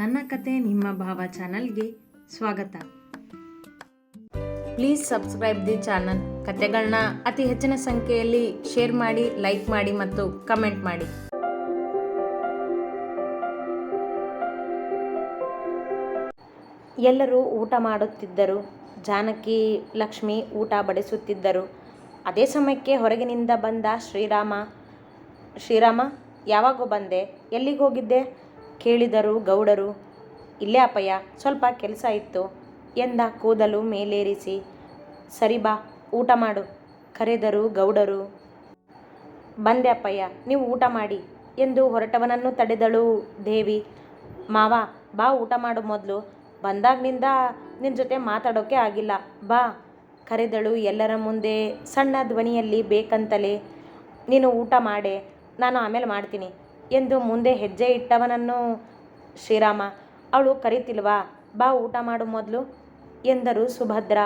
ನನ್ನ ಕತೆ ನಿಮ್ಮ ಭಾವ ಚಾನಲ್ಗೆ ಸ್ವಾಗತ. Please subscribe the channel. ಕತೆಗಳನ್ನ ಅತಿ ಹೆಚ್ಚಿನ ಸಂಖ್ಯೆಯಲ್ಲಿ ಶೇರ್ ಮಾಡಿ, ಲೈಕ್ ಮಾಡಿ ಮತ್ತು ಕಮೆಂಟ್ ಮಾಡಿ. ಎಲ್ಲರೂ ಊಟ ಮಾಡುತ್ತಿದ್ದರು. ಜಾನಕಿ, ಲಕ್ಷ್ಮಿ ಊಟ ಬಡಿಸುತ್ತಿದ್ದರು. ಅದೇ ಸಮಯಕ್ಕೆ ಹೊರಗಿನಿಂದ ಬಂದ ಶ್ರೀರಾಮ ಶ್ರೀರಾಮ, ಯಾವಾಗೋ ಬಂದೆ? ಎಲ್ಲಿಗೆ ಹೋಗಿದ್ದೆ? ಕೇಳಿದರು, ಗೌಡರು, ಇಲ್ಲೇ ಅಪ್ಪಯ್ಯ, ಸ್ವಲ್ಪ ಕೆಲಸ ಇತ್ತು. ಎಂದ ಕೂದಲು ಮೇಲೇರಿಸಿ. ಸರಿ ಬಾ, ಊಟ ಮಾಡು, ಕರೆದರು ಗೌಡರು. ಬಂದೆ ಅಪ್ಪಯ್ಯ, ನೀವು ಊಟ ಮಾಡಿ, ಎಂದು ಹೊರಟವನನ್ನು ತಡೆದಳು ದೇವಿ. ಮಾವ, ಬಾ, ಊಟ ಮಾಡು ಮೊದಲು. ಬಂದಾಗಿನಿಂದ ನಿನ್ನ ಜೊತೆ ಮಾತಾಡೋಕ್ಕೆ ಆಗಿಲ್ಲ. ಬಾ, ಕರೆದಳು ಎಲ್ಲರ ಮುಂದೆ. ಸಣ್ಣ ಧ್ವನಿಯಲ್ಲಿ ಬೇಕಂತಲೇ, ನೀನು ಊಟ ಮಾಡೆ, ನಾನು ಆಮೇಲೆ ಮಾಡ್ತೀನಿ. ಎಂದು ಮುಂದೆ ಹೆಜ್ಜೆ ಇಟ್ಟವನನ್ನು, ಶ್ರೀರಾಮ, ಅವಳು ಕರಿತಿಲ್ವಾ? ಬಾ, ಊಟ ಮಾಡು ಮೊದಲು ಎಂದರು ಸುಭದ್ರ.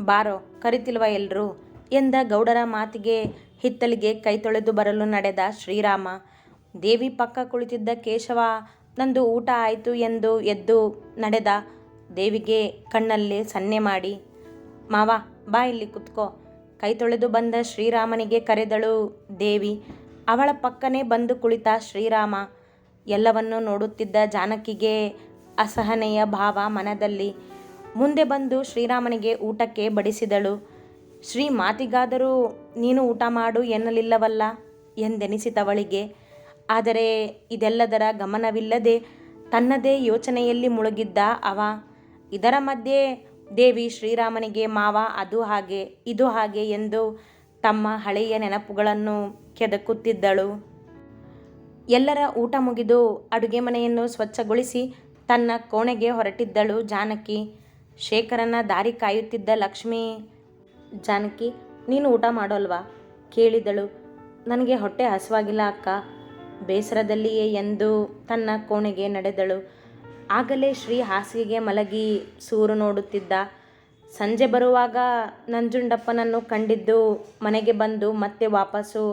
ಬಾರೋ, ಕರಿತಿಲ್ವ ಎಲ್ಲರೂ ಎಂದ ಗೌಡರ ಮಾತಿಗೆ ಹಿತ್ತಲಿಗೆ ಕೈ ತೊಳೆದು ಬರಲು ನಡೆದ ಶ್ರೀರಾಮ. ದೇವಿ ಪಕ್ಕ ಕುಳಿತಿದ್ದ ಕೇಶವ, ನಂದು ಊಟ ಆಯಿತು ಎಂದು ಎದ್ದು ನಡೆದ ದೇವಿಗೆ ಕಣ್ಣಲ್ಲಿ ಸನ್ನೆ ಮಾಡಿ, ಮಾವ, ಬಾ ಇಲ್ಲಿ ಕುತ್ಕೋ ಕೈ ತೊಳೆದು ಬಂದ ಶ್ರೀರಾಮನಿಗೆ ಕರೆದಳು ದೇವಿ. ಅವಳ ಪಕ್ಕನೇ ಬಂದು ಕುಳಿತ ಶ್ರೀರಾಮ. ಎಲ್ಲವನ್ನೂ ನೋಡುತ್ತಿದ್ದ ಜಾನಕಿಗೆ ಅಸಹನೆಯ ಭಾವ ಮನದಲ್ಲಿ. ಮುಂದೆ ಬಂದು ಶ್ರೀರಾಮನಿಗೆ ಊಟಕ್ಕೆ ಬಡಿಸಿದಳು. ಶ್ರೀ ಮಾತಿಗಾದರೂ ನೀನು ಊಟ ಮಾಡು ಎನ್ನಲಿಲ್ಲವಲ್ಲ ಎಂದೆನಿಸಿತವಳಿಗೆ ಆದರೆ ಇದೆಲ್ಲದರ ಗಮನವಿಲ್ಲದೆ ತನ್ನದೇ ಯೋಚನೆಯಲ್ಲಿ ಮುಳುಗಿದ್ದ ಅವ. ಇದರ ಮಧ್ಯೆ ದೇವಿ ಶ್ರೀರಾಮನಿಗೆ ಮಾವ ಅದು ಹಾಗೆ ಇದು ಹಾಗೆ ಎಂದು ತಮ್ಮ ಹಳೆಯ ನೆನಪುಗಳನ್ನು ಕೆದಕುತ್ತಿದ್ದಳು. ಎಲ್ಲರ ಊಟ ಮುಗಿದು ಅಡುಗೆ ಮನೆಯನ್ನು ಸ್ವಚ್ಛಗೊಳಿಸಿ ತನ್ನ ಕೋಣೆಗೆ ಹೊರಟಿದ್ದಳು ಜಾನಕಿ. ಶೇಖರನ ದಾರಿ ಕಾಯುತ್ತಿದ್ದ ಲಕ್ಷ್ಮಿ, ಜಾನಕಿ, ನೀನು ಊಟ ಮಾಡೋಲ್ವಾ? ಕೇಳಿದಳು. ನನಗೆ ಹೊಟ್ಟೆ ಹಸುವಾಗಿಲ್ಲ ಅಕ್ಕ. ಬೇಸರದಲ್ಲಿಯೇ ಎಂದು ತನ್ನ ಕೋಣೆಗೆ ನಡೆದಳು. ಆಗಲೇ ಶ್ರೀ ಹಾಸಿಗೆಗೆ ಮಲಗಿ ಸೂರು ನೋಡುತ್ತಿದ್ದ ಸಂಜೆ ಬರುವಾಗ ನಂಜುಂಡಪ್ಪನನ್ನು ಕಂಡಿದ್ದು ಮನೆಗೆ ಬಂದು ಮತ್ತೆ ವಾಪಸ್ಸು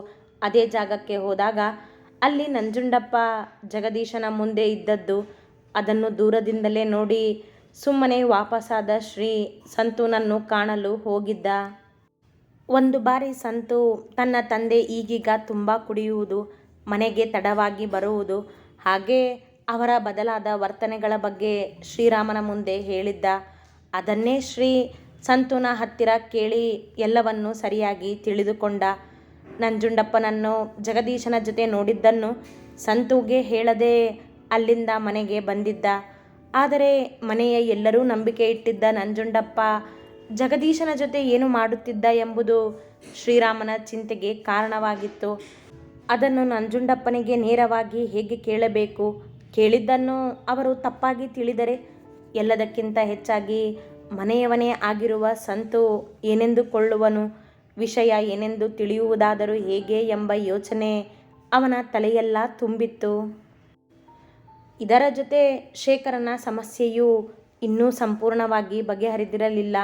ಅದೇ ಜಾಗಕ್ಕೆ ಹೋದಾಗ ಅಲ್ಲಿ ನಂಜುಂಡಪ್ಪ ಜಗದೀಶನ ಮುಂದೆ ಇದ್ದದ್ದು. ಅದನ್ನು ದೂರದಿಂದಲೇ ನೋಡಿ ಸುಮ್ಮನೆ ವಾಪಸ್ಸಾದ ಶ್ರೀ ಸಂತುನನ್ನು ಕಾಣಲು ಹೋಗಿದ್ದ. ಒಂದು ಬಾರಿ ಸಂತು ತನ್ನ ತಂದೆ ಈಗೀಗ ತುಂಬ ಕುಡಿಯುವುದು, ಮನೆಗೆ ತಡವಾಗಿ ಬರುವುದು, ಹಾಗೆ ಅವರ ಬದಲಾದ ವರ್ತನೆಗಳ ಬಗ್ಗೆ ಶ್ರೀರಾಮನ ಮುಂದೆ ಹೇಳಿದ್ದ. ಅದನ್ನೇ ಶ್ರೀ ಸಂತುನ ಹತ್ತಿರ ಕೇಳಿ ಎಲ್ಲವನ್ನೂ ಸರಿಯಾಗಿ ತಿಳಿದುಕೊಂಡ. ನಂಜುಂಡಪ್ಪನನ್ನು ಜಗದೀಶನ ಜೊತೆ ನೋಡಿದ್ದನ್ನು ಸಂತುಗೆ ಹೇಳದೆ ಅಲ್ಲಿಂದ ಮನೆಗೆ ಬಂದಿದ್ದ. ಆದರೆ ಮನೆಯ ಎಲ್ಲರೂ ನಂಬಿಕೆ ಇಟ್ಟಿದ್ದ ನಂಜುಂಡಪ್ಪ, ಜಗದೀಶನ ಜೊತೆ ಏನು ಮಾಡುತ್ತಿದ್ದ ಎಂಬುದು ಶ್ರೀರಾಮನ ಚಿಂತೆಗೆ ಕಾರಣವಾಗಿತ್ತು. ಅದನ್ನು ನಂಜುಂಡಪ್ಪನಿಗೆ ನೇರವಾಗಿ ಹೇಗೆ ಕೇಳಬೇಕು? ಕೇಳಿದ್ದನ್ನು ಅವರು ತಪ್ಪಾಗಿ ತಿಳಿದರೆ ಎಲ್ಲದಕ್ಕಿಂತ ಹೆಚ್ಚಾಗಿ ಮನೆಯವನೇ ಆಗಿರುವ ಸಂತು ಏನೆಂದುಕೊಳ್ಳುವನು? ವಿಷಯ ಏನೆಂದು ತಿಳಿಯುವುದಾದರೂ ಹೇಗೆ ಎಂಬ ಯೋಚನೆ ಅವನ ತಲೆಯೆಲ್ಲ ತುಂಬಿತ್ತು. ಇದರ ಜೊತೆ ಶೇಖರನ ಸಮಸ್ಯೆಯು ಇನ್ನೂ ಸಂಪೂರ್ಣವಾಗಿ ಬಗೆಹರಿದಿರಲಿಲ್ಲ.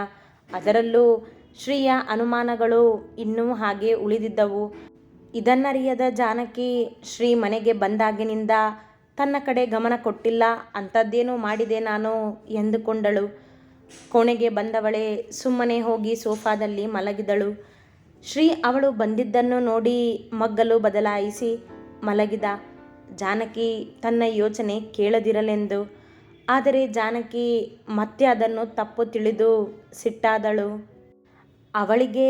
ಅದರಲ್ಲೂ ಶ್ರೀಯ ಅನುಮಾನಗಳು ಇನ್ನೂ ಹಾಗೆ ಉಳಿದಿದ್ದವು. ಇದನ್ನರಿಯದ ಜಾನಕಿ ಶ್ರೀ ಮನೆಗೆ ಬಂದಾಗಿನಿಂದ ತನ್ನ ಕಡೆ ಗಮನ ಕೊಟ್ಟಿಲ್ಲ, ಅಂಥದ್ದೇನೂ ಮಾಡಿದೆ ನಾನು ಎಂದುಕೊಂಡಳು. ಕೋಣೆಗೆ ಬಂದವಳೆ ಸುಮ್ಮನೆ ಹೋಗಿ ಸೋಫಾದಲ್ಲಿ ಮಲಗಿದಳು. ಶ್ರೀ ಅವಳು ಬಂದಿದ್ದನ್ನು ನೋಡಿ ಮಗ್ಗಲು ಬದಲಾಯಿಸಿ ಮಲಗಿದ. ಜಾನಕಿ ತನ್ನ ಯೋಚನೆ ಕೇಳದಿರಲೆಂದು. ಆದರೆ ಜಾನಕಿ ಮತ್ತೆ ಅದನ್ನು ತಪ್ಪು ತಿಳಿದು ಸಿಟ್ಟಾದಳು. ಅವಳಿಗೆ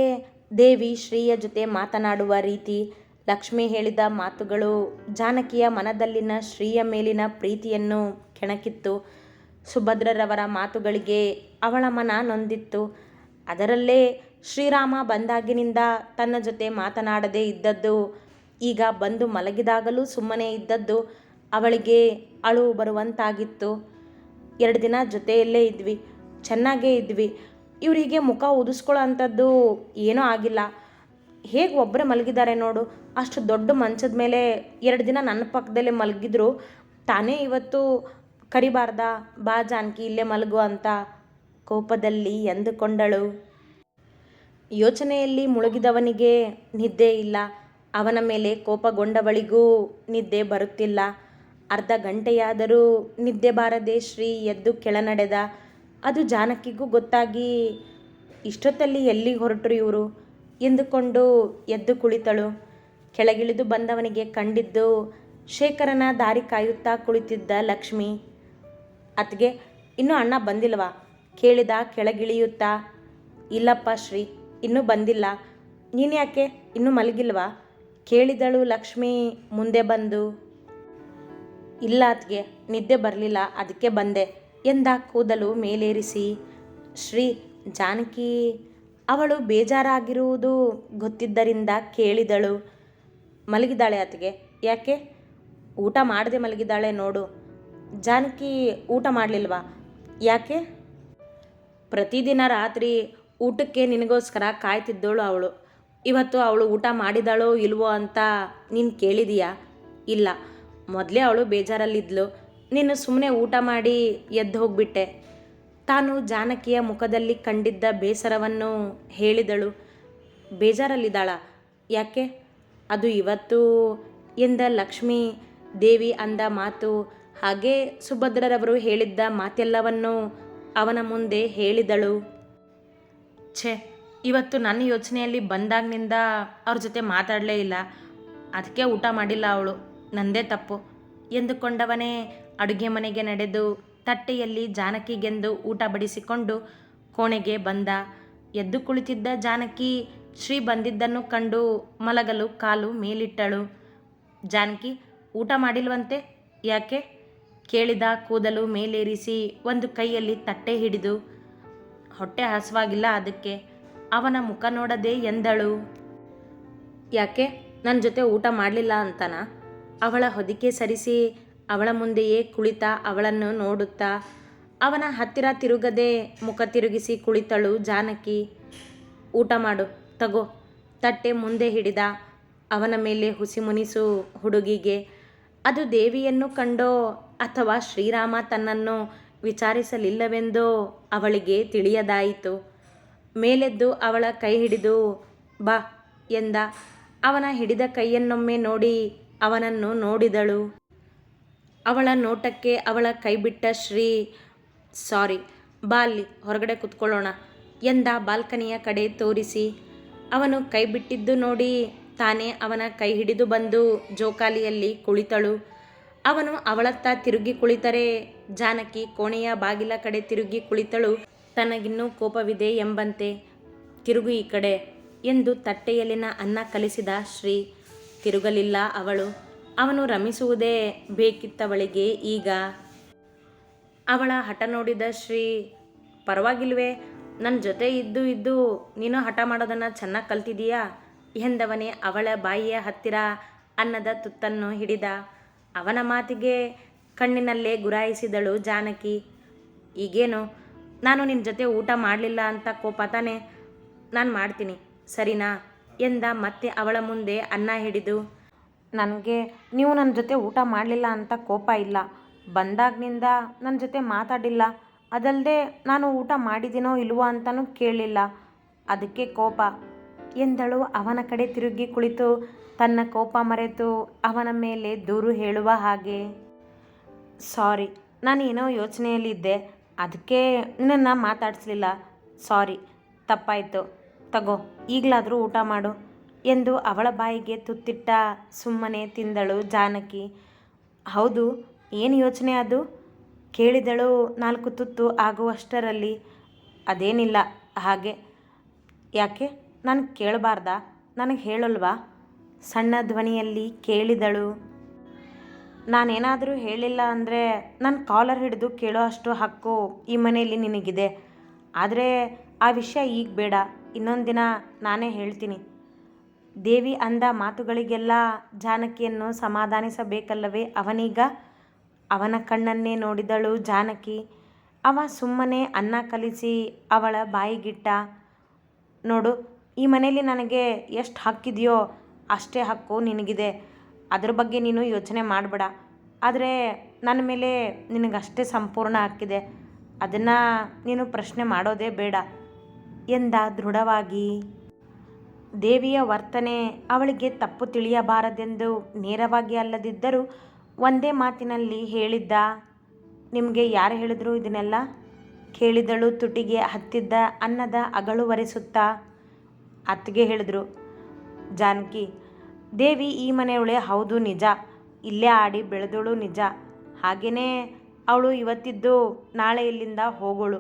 ದೇವಿ ಶ್ರೀಯ ಜೊತೆ ಮಾತನಾಡುವ ರೀತಿ ಲಕ್ಷ್ಮಿ ಹೇಳಿದ ಮಾತುಗಳು ಜಾನಕಿಯ ಮನದಲ್ಲಿನ ಶ್ರೀಯ ಮೇಲಿನ ಪ್ರೀತಿಯನ್ನು ಕೆಣಕಿತ್ತು. ಸುಭದ್ರರವರ ಮಾತುಗಳಿಗೆ ಅವಳ ಮನ ನೊಂದಿತ್ತು. ಅದರಲ್ಲೇ ಶ್ರೀರಾಮ ಬಂದಾಗಿನಿಂದ ತನ್ನ ಜೊತೆ ಮಾತನಾಡದೇ ಇದ್ದದ್ದು, ಈಗ ಬಂದು ಮಲಗಿದಾಗಲೂ ಸುಮ್ಮನೆ ಇದ್ದದ್ದು ಅವಳಿಗೆ ಅಳು ಬರುವಂತಾಗಿತ್ತು. ಎರಡು ದಿನ ಜೊತೆಯಲ್ಲೇ ಇದ್ವಿ, ಚೆನ್ನಾಗೇ ಇದ್ವಿ. ಇವರಿಗೆ ಮುಖ ಉದಿಸ್ಕೊಳ್ಳೋ ಅಂಥದ್ದು ಏನೂ ಆಗಿಲ್ಲ. ಹೇಗೆ ಒಬ್ಬರೇ ಮಲಗಿದ್ದಾರೆ ನೋಡು. ಅಷ್ಟು ದೊಡ್ಡ ಮಂಚದ ಮೇಲೆ ಎರಡು ದಿನ ನನ್ನ ಪಕ್ಕದಲ್ಲೇ ಮಲಗಿದ್ರು. ತಾನೇ ಇವತ್ತು ಕರಿಬಾರ್ದ, ಬಾ ಜಾನಕಿ, ಇಲ್ಲೇ ಮಲಗು ಅಂತ ಕೋಪದಲ್ಲಿ ಎಂದುಕೊಂಡಳು. ಯೋಚನೆಯಲ್ಲಿ ಮುಳುಗಿದವನಿಗೆ ನಿದ್ದೆ ಇಲ್ಲ. ಅವನ ಮೇಲೆ ಕೋಪಗೊಂಡವಳಿಗೂ ನಿದ್ದೆ ಬರುತ್ತಿಲ್ಲ. ಅರ್ಧ ಗಂಟೆಯಾದರೂ ನಿದ್ದೆ ಬಾರದೆ ಶ್ರೀ ಎದ್ದು ಕೆಳನಡೆದ. ಅದು ಜಾನಕಿಗೂ ಗೊತ್ತಾಗಿ ಇಷ್ಟೊತ್ತಲ್ಲಿ ಎಲ್ಲಿಗೆ ಹೊರಟರು ಇವರು? ಎಂದುಕೊಂಡು ಎದ್ದು ಕುಳಿತಳು. ಕೆಳಗಿಳಿದು ಬಂದವನಿಗೆ ಕಂಡಿದ್ದು, ಶೇಖರನ ದಾರಿ ಕಾಯುತ್ತಾ ಕುಳಿತಿದ್ದ ಲಕ್ಷ್ಮಿ. ಅತ್ಗೆ ಇನ್ನೂ ಅಣ್ಣ ಬಂದಿಲ್ವಾ? ಕೇಳಿದ ಕೆಳಗಿಳಿಯುತ್ತಾ, ಇಲ್ಲಪ್ಪ ಶ್ರೀ, ಇನ್ನೂ ಬಂದಿಲ್ಲ. ನೀನು ಯಾಕೆ, ಇನ್ನೂ ಮಲಗಿಲ್ವಾ? ಕೇಳಿದಳು ಲಕ್ಷ್ಮಿ ಮುಂದೆ ಬಂದು, ಇಲ್ಲ ಅತ್ಗೆ ನಿದ್ದೆ ಬರಲಿಲ್ಲ, ಅದಕ್ಕೆ ಬಂದೆ. ಎಂದ ಕೂದಲು ಮೇಲೇರಿಸಿ, ಶ್ರೀ, ಜಾನಕಿ ಅವಳು ಬೇಜಾರಾಗಿರುವುದು ಗೊತ್ತಿದ್ದರಿಂದ ಕೇಳಿದಳು. ಮಲಗಿದ್ದಾಳೆ ಆತಿಗೆ ಯಾಕೆ? ಊಟ ಮಾಡದೆ ಮಲಗಿದ್ದಾಳೆ ನೋಡು. ಜಾನಕಿ ಊಟ ಮಾಡಲಿಲ್ವಾ? ಯಾಕೆ? ಪ್ರತಿದಿನ ರಾತ್ರಿ ಊಟಕ್ಕೆ ನಿನಗೋಸ್ಕರ ಕಾಯ್ತಿದ್ದಳು ಅವಳು. ಇವತ್ತು ಅವಳು ಊಟ ಮಾಡಿದಾಳೋ ಇಲ್ವೋ ಅಂತ ನೀನು ಕೇಳಿದೀಯಾ? ಇಲ್ಲ. ಮೊದಲೇ ಅವಳು ಬೇಜಾರಲ್ಲಿದ್ಲು. ನೀನು ಸುಮ್ಮನೆ ಊಟ ಮಾಡಿ ಎದ್ದು ಹೋಗ್ಬಿಟ್ಟೆ. ತಾನು ಜಾನಕಿಯ ಮುಖದಲ್ಲಿ ಕಂಡಿದ್ದ ಬೇಸರವನ್ನು ಹೇಳಿದಳು. ಬೇಜಾರಲ್ಲಿದ್ದಾಳ. ಯಾಕೆ? ಅದು ಇವತ್ತು ಎಂದ ಲಕ್ಷ್ಮಿ ದೇವಿ ಅಂದ ಮಾತು. ಹಾಗೆ ಸುಭದ್ರರವರು ಹೇಳಿದ್ದ ಮಾತೆಲ್ಲವನ್ನು ಅವನ ಮುಂದೆ ಹೇಳಿದಳು. ಛೆ, ಇವತ್ತು ನನ್ನ ಯೋಚನೆಯಲ್ಲಿ ಬಂದಾಗಿನಿಂದ ಅವ್ರ ಜೊತೆ ಮಾತಾಡಲೇ ಇಲ್ಲ. ಅದಕ್ಕೆ ಊಟ ಮಾಡಿಲ್ಲ ಅವಳು. ನಂದೇ ತಪ್ಪು. ಎಂದುಕೊಂಡವನೇ ಅಡುಗೆ ಮನೆಗೆ ನಡೆದು ತಟ್ಟೆಯಲ್ಲಿ ಜಾನಕಿಗೆಂದು ಊಟ ಬಡಿಸಿಕೊಂಡು ಕೋಣೆಗೆ ಬಂದ. ಎದ್ದು ಕುಳಿತಿದ್ದ ಜಾನಕಿ ಶ್ರೀ ಬಂದಿದ್ದನ್ನು ಕಂಡು ಮಲಗಲು ಕಾಲು ಮೇಲಿಟ್ಟಳು. ಜಾನಕಿ, ಊಟ ಮಾಡಿಲ್ವಂತೆ? ಯಾಕೆ? ಕೇಳಿದ ಕೂದಲು ಮೇಲೇರಿಸಿ ಒಂದು ಕೈಯಲ್ಲಿ ತಟ್ಟೆ ಹಿಡಿದು, ಹೊಟ್ಟೆ ಹಸುವಾಗಿಲ್ಲ ಅದಕ್ಕೆ. ಅವನ ಮುಖ ನೋಡದೆ ಎಂದಳು. ಯಾಕೆ? ನನ್ನ ಜೊತೆ ಊಟ ಮಾಡಲಿಲ್ಲ ಅಂತನ? ಅವಳ ಹೊದಿಕೆ ಸರಿಸಿ ಅವಳ ಮುಂದೆಯೇ ಕುಳಿತ ಅವಳನ್ನು ನೋಡುತ್ತಾ ಅವನ ಹತ್ತಿರ ತಿರುಗದೆ ಮುಖ ತಿರುಗಿಸಿ ಕುಳಿತಳು ಜಾನಕಿ. ಊಟ ಮಾಡು, ತಗೋ. ತಟ್ಟೆ ಮುಂದೆ ಹಿಡಿದ ಅವನ ಮೇಲೆ ಹುಸಿ ಮುನಿಸು ಹುಡುಗಿಗೆ. ಅದು ದೇವಿಯನ್ನು ಕಂಡೋ ಅಥವಾ ಶ್ರೀರಾಮ ತನ್ನನ್ನು ವಿಚಾರಿಸಲಿಲ್ಲವೆಂದೋ ಅವಳಿಗೆ ತಿಳಿಯದಾಯಿತು. ಮೇಲೆದ್ದು ಅವಳ ಕೈ ಹಿಡಿದು, ಬಾ ಎಂದ. ಅವನ ಹಿಡಿದ ಕೈಯನ್ನೊಮ್ಮೆ ನೋಡಿ ಅವನನ್ನು ನೋಡಿದಳು. ಅವಳ ನೋಟಕ್ಕೆ ಅವಳ ಕೈಬಿಟ್ಟ ಶ್ರೀ, ಸಾರಿ ಬಾ ಅಲ್ಲಿ ಹೊರಗಡೆ ಕುತ್ಕೊಳ್ಳೋಣ ಎಂದ ಬಾಲ್ಕನಿಯ ಕಡೆ ತೋರಿಸಿ. ಅವನು ಕೈ ಬಿಟ್ಟಿದ್ದು ನೋಡಿ ತಾನೇ ಅವನ ಕೈ ಹಿಡಿದು ಬಂದು ಜೋಕಾಲಿಯಲ್ಲಿ ಕುಳಿತಳು. ಅವನು ಅವಳತ್ತ ತಿರುಗಿ ಕುಳಿತರೆ ಜಾನಕಿ ಕೋಣೆಯ ಬಾಗಿಲ ಕಡೆ ತಿರುಗಿ ಕುಳಿತಳು. ತನಗಿನ್ನೂ ಕೋಪವಿದೆ ಎಂಬಂತೆ, ತಿರುಗು ಈ ಕಡೆ ಎಂದು ತಟ್ಟೆಯಲ್ಲಿನ ಅನ್ನ ಕಲಿಸಿದ ಶ್ರೀ, ತಿರುಗಲಿಲ್ಲ ಅವಳು. ಅವನು ರಮಿಸುವುದೇ ಬೇಕಿತ್ತವಳಿಗೆ ಈಗ. ಅವಳ ಹಠ ನೋಡಿದ ಶ್ರೀ, ಪರವಾಗಿಲ್ವೇ ನನ್ನ ಜೊತೆ ಇದ್ದು ಇದ್ದು ನೀನು ಹಠ ಮಾಡೋದನ್ನು ಚೆನ್ನಾಗಿ ಕಲ್ತಿದೀಯಾ? ಎಂದವನೇ ಅವಳ ಬಾಯಿಯ ಹತ್ತಿರ ಅನ್ನದ ತುತ್ತನ್ನು ಹಿಡಿದ. ಅವನ ಮಾತಿಗೆ ಕಣ್ಣಿನಲ್ಲೇ ಗುರಾಯಿಸಿದಳು ಜಾನಕಿ. ಈಗೇನು? ನಾನು ನಿನ್ನ ಜೊತೆ ಊಟ ಮಾಡಲಿಲ್ಲ ಅಂತ ಕೋಪ ತಾನೆ? ನಾನು ಮಾಡ್ತೀನಿ, ಸರಿನಾ? ಎಂದ ಮತ್ತೆ ಅವಳ ಮುಂದೆ ಅನ್ನ ಹಿಡಿದು. ನನಗೆ ನೀವು ನನ್ನ ಜೊತೆ ಊಟ ಮಾಡಲಿಲ್ಲ ಅಂತ ಕೋಪ ಇಲ್ಲ. ಬಂದಾಗಿನಿಂದ ನನ್ನ ಜೊತೆ ಮಾತಾಡಿಲ್ಲ. ಅದಲ್ಲದೆ ನಾನು ಊಟ ಮಾಡಿದ್ದೀನೋ ಇಲ್ವೋ ಅಂತಲೂ ಕೇಳಲಿಲ್ಲ ಅದಕ್ಕೆ ಕೋಪ. ಎಂದಳು ಅವನ ಕಡೆ ತಿರುಗಿ ಕುಳಿತು. ತನ್ನ ಕೋಪ ಮರೆತು ಅವನ ಮೇಲೆ ದೂರು ಹೇಳುವ ಹಾಗೆ. ಸಾರಿ, ನಾನು ಏನೋ ಯೋಚನೆಯಲ್ಲಿದ್ದೆ. ಅದಕ್ಕೆ ನನ್ನ ಮಾತಾಡಿಸ್ಲಿಲ್ಲ. ಸಾರಿ, ತಪ್ಪಾಯಿತು. ತಗೋ, ಈಗಲಾದರೂ ಊಟ ಮಾಡು. ಎಂದು ಅವಳ ಬಾಯಿಗೆ ತುತ್ತಿಟ್ಟ ಸುಮ್ಮನೆ ತಿಂದಳು ಜಾನಕಿ. ಹೌದು, ಏನು ಯೋಚನೆ ಅದು? ಕೇಳಿದಳು ನಾಲ್ಕು ತುತ್ತು ಆಗುವಷ್ಟರಲ್ಲಿ. ಅದೇನಿಲ್ಲ, ಹಾಗೆ. ಯಾಕೆ? ನಾನು ಕೇಳಬಾರ್ದ? ನನಗೆ ಹೇಳಲ್ವಾ? ಸಣ್ಣ ಧ್ವನಿಯಲ್ಲಿ ಕೇಳಿದಳು. ನಾನೇನಾದರೂ ಹೇಳಿಲ್ಲ ಅಂದರೆ ನನ್ನ ಕಾಲರ್ ಹಿಡಿದು ಕೇಳೋ ಅಷ್ಟು ಹಕ್ಕು ಈ ಮನೆಯಲ್ಲಿ ನಿನಗಿದೆ. ಆದರೆ ಆ ವಿಷಯ ಈಗ ಬೇಡ. ಇನ್ನೊಂದು ದಿನ ನಾನೇ ಹೇಳ್ತೀನಿ. ದೇವಿ ಅಂದ ಮಾತುಗಳಿಗೆಲ್ಲ ಜಾನಕಿಯನ್ನು ಸಮಾಧಾನಿಸಬೇಕಲ್ಲವೇ? ಅವನೀಗ ಅವನ ಕಣ್ಣನ್ನೇ ನೋಡಿದಳು ಜಾನಕಿ. ಅವ ಸುಮ್ಮನೆ ಅನ್ನ ಕಲಿಸಿ ಅವಳ ಬಾಯಿಗಿಟ್ಟ, ನೋಡು, ಈ ಮನೆಯಲ್ಲಿ ನನಗೆ ಎಷ್ಟು ಹಕ್ಕಿದೆಯೋ ಅಷ್ಟೇ ಹಕ್ಕು ನಿನಗಿದೆ. ಅದ್ರ ಬಗ್ಗೆ ನೀನು ಯೋಚನೆ ಮಾಡಬೇಡ. ಆದರೆ ನನ್ನ ಮೇಲೆ ನಿನಗಷ್ಟೇ ಸಂಪೂರ್ಣ ಹಕ್ಕಿದೆ. ಅದನ್ನು ನೀನು ಪ್ರಶ್ನೆ ಮಾಡೋದೇ ಬೇಡ ಎಂದ ದೃಢವಾಗಿ. ದೇವಿಯ ವರ್ತನೆ ಅವಳಿಗೆ ತಪ್ಪು ತಿಳಿಯಬಾರದೆಂದು ನೇರವಾಗಿ ಅಲ್ಲದಿದ್ದರೂ ಒಂದೇ ಮಾತಿನಲ್ಲಿ ಹೇಳಿದ್ದ, ನಿಮಗೆ ಯಾರು ಹೇಳಿದ್ರು ಇದನ್ನೆಲ್ಲ? ಕೇಳಿದಳು ತುಟಿಗೆ ಹತ್ತಿದ್ದ ಅನ್ನದ ಅಗಳು ಒರೆಸುತ್ತಾ ಅತ್ತಿಗೆ ಹೇಳಿದ್ರು, ಜಾನಕಿ, ದೇವಿ ಈ ಮನೆಯವಳೆ ಹೌದು ನಿಜ, ಇಲ್ಲೇ ಆಡಿ ಬೆಳೆದಳು ನಿಜ. ಹಾಗೆಯೇ ಅವಳು ಇವತ್ತಿದ್ದು ನಾಳೆ ಇಲ್ಲಿಂದ ಹೋಗೋಳು.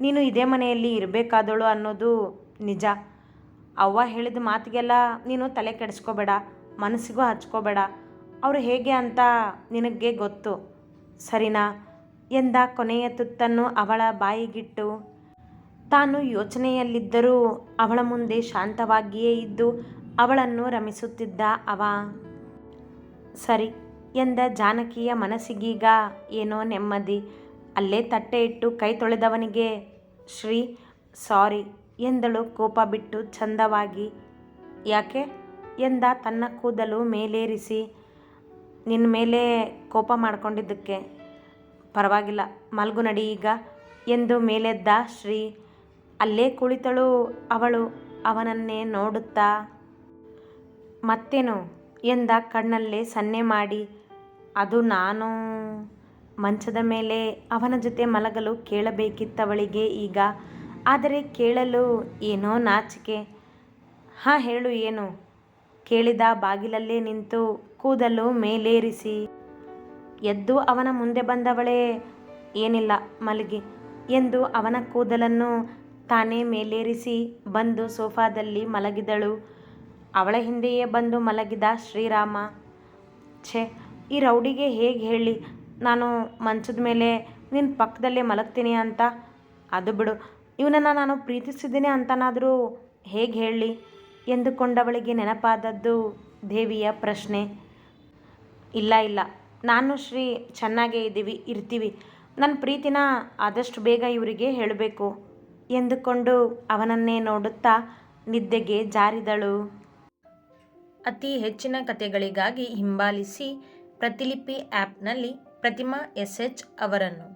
ನೀನು ಇದೇ ಮನೆಯಲ್ಲಿ ಇರಬೇಕಾದಳು ಅನ್ನೋದು ನಿಜ. ಅವ್ವ ಹೇಳಿದ ಮಾತಿಗೆಲ್ಲ ನೀನು ತಲೆ ಕೆಡಿಸ್ಕೋಬೇಡ, ಮನಸ್ಸಿಗೂ ಹಚ್ಕೋಬೇಡ. ಅವರು ಹೇಗೆ ಅಂತ ನಿನಗೆ ಗೊತ್ತು. ಸರಿನಾ? ಎಂದ ಕೊನೆಯ ತುತ್ತನ್ನು ಅವಳ ಬಾಯಿಗಿಟ್ಟು, ತಾನು ಯೋಚನೆಯಲ್ಲಿದ್ದರೂ ಅವಳ ಮುಂದೆ ಶಾಂತವಾಗಿಯೇ ಇದ್ದು ಅವಳನ್ನು ರಮಿಸುತ್ತಿದ್ದ ಅವ. ಸರಿ, ಎಂದ ಜಾನಕಿಯ ಮನಸ್ಸಿಗೀಗ ಏನೋ ನೆಮ್ಮದಿ. ಅಲ್ಲೇ ತಟ್ಟೆ ಇಟ್ಟು ಕೈ ತೊಳೆದವನಿಗೆ, ಶ್ರೀ, ಸಾರಿ. ಎಂದಳು ಕೋಪ ಬಿಟ್ಟು ಚಂದವಾಗಿ. ಯಾಕೆ ಎಂದ ತನ್ನ ಕೂದಲು ಮೇಲೇರಿಸಿ. ನಿನ್ನ ಮೇಲೆ ಕೋಪ ಮಾಡಿಕೊಂಡಿದ್ದಕ್ಕೆ ಪರವಾಗಿಲ್ಲ, ಮಲ್ಗು ನಡಿ ಈಗ ಎಂದು ಮೇಲೆದ್ದ ಶ್ರೀ. ಅಲ್ಲೇ ಕುಳಿತಳು ಅವಳು, ಅವನನ್ನೇ ನೋಡುತ್ತಾ ಮತ್ತೇನು ಎಂದ ಕಣ್ಣಲ್ಲೇ ಸನ್ನೆ ಮಾಡಿ. ಅದು ನಾನು. ಮಂಚದ ಮೇಲೆ ಅವನ ಜೊತೆ ಮಲಗಲು ಕೇಳಬೇಕಿತ್ತವಳಿಗೆ ಈಗ. ಆದರೆ ಕೇಳಲು ಏನೋ ನಾಚಿಕೆ. ಹಾಂ, ಹೇಳು ಏನು? ಕೇಳಿದ ಬಾಗಿಲಲ್ಲೇ ನಿಂತು ಕೂದಲು ಮೇಲೇರಿಸಿ, ಎದ್ದು ಅವನ ಮುಂದೆ ಬಂದವಳೇ, ಏನಿಲ್ಲ ಮಲಗಿ ಎಂದು ಅವನ ಕೂದಲನ್ನು ತಾನೇ ಮೇಲೇರಿಸಿ ಬಂದು ಸೋಫಾದಲ್ಲಿ ಮಲಗಿದಳು. ಅವಳ ಹಿಂದೆಯೇ ಬಂದು ಮಲಗಿದ ಶ್ರೀರಾಮ, ಛೇ, ಈ ರೌಡಿಗೆ ಹೇಗೆ ಹೇಳಿ? ನಾನು ಮಂಚದ ಮೇಲೆ ನಿನ್ನ ಪಕ್ಕದಲ್ಲೇ ಮಲಗ್ತೀನಿ ಅಂತ. ಅದು ಬಿಡು ಇವನನ್ನು ನಾನು ಪ್ರೀತಿಸಿದ್ದೀನಿ ಅಂತನಾದರೂ ಹೇಗೆ ಹೇಳಿ ಎಂದುಕೊಂಡವಳಿಗೆ ನೆನಪಾದದ್ದು ದೇವಿಯ ಪ್ರಶ್ನೆ. ಇಲ್ಲ ಇಲ್ಲ. ನಾನು ಶ್ರೀ ಚೆನ್ನಾಗೇ ಇದ್ದೀವಿ, ಇರ್ತೀವಿ. ನನ್ನ ಪ್ರೀತಿನ ಆದಷ್ಟು ಬೇಗ ಇವರಿಗೆ ಹೇಳಬೇಕು ಎಂದುಕೊಂಡು ಅವನನ್ನೇ ನೋಡುತ್ತಾ ನಿದ್ದೆಗೆ ಜಾರಿದಳು. ಅತಿ ಹೆಚ್ಚಿನ ಕಥೆಗಳಿಗಾಗಿ ಹಿಂಬಾಲಿಸಿ ಪ್ರತಿಲಿಪಿ ಆ್ಯಪ್ನಲ್ಲಿ ಪ್ರತಿಮಾ ಎಸ್ ಎಚ್ ಅವರನ್ನು.